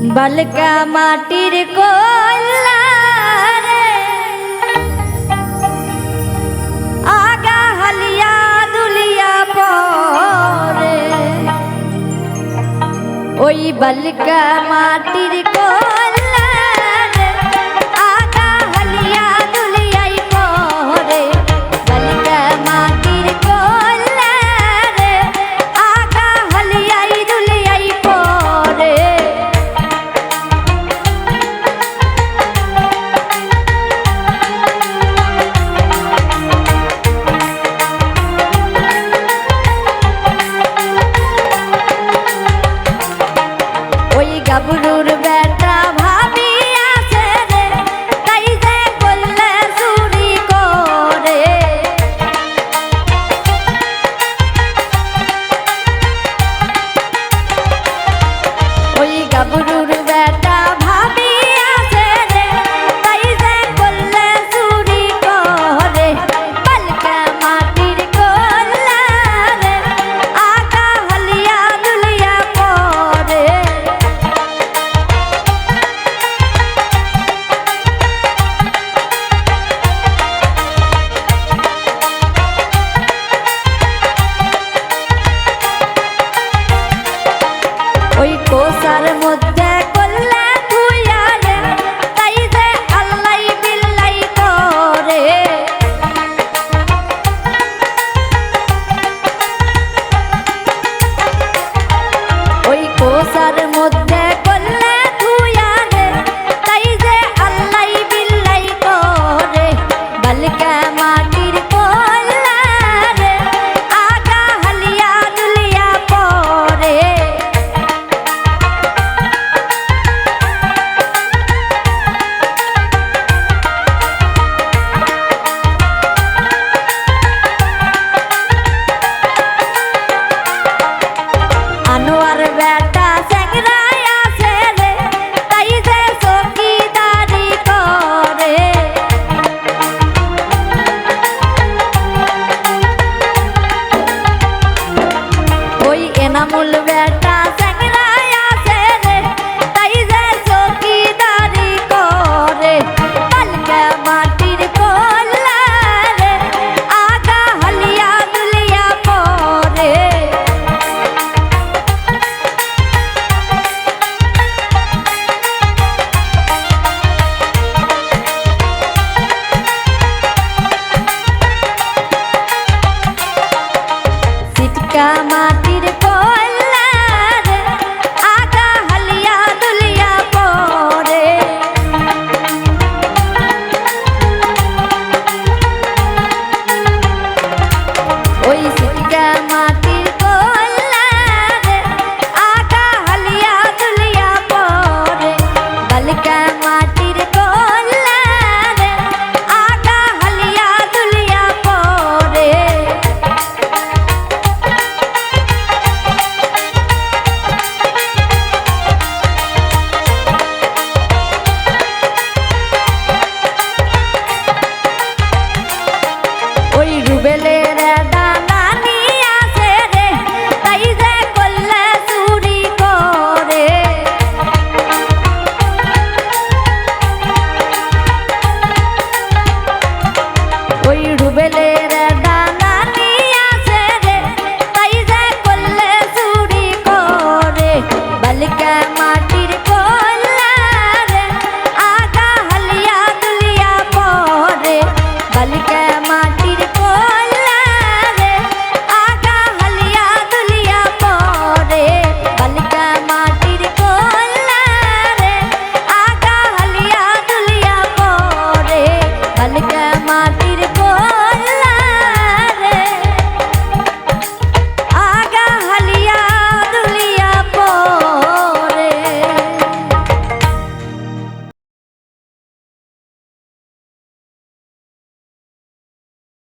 বালকা মাটির কল্লা আগা হালিয়া দুলিয়া পরে। ওই বালকা মাটির কল্লা kamu